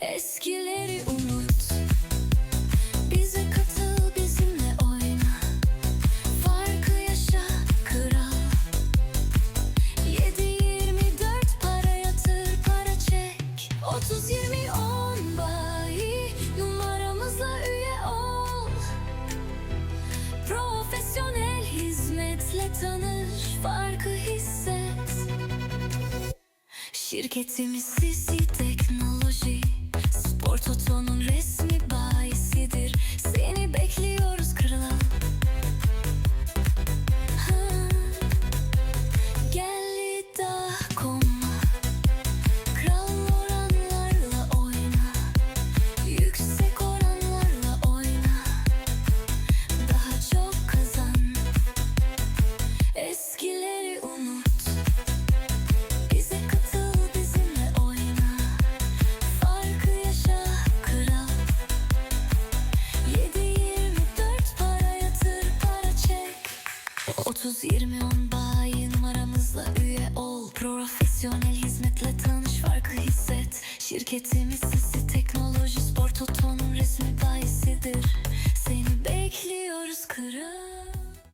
Eskileri unut. Bize katıl bizimle oyna. Farkı yaşa kral. 7-24 para yatır para çek. 30-20-10 bayi Numaramızla üye ol. Profesyonel hizmetle tanış Farkı hisset. Şirketimiz Sisi 30-20-10 bayi numaramızla üye ol. Profesyonel hizmetle tanış farkı hisset. Şirketimiz Sisi Teknoloji Spor Toto'nun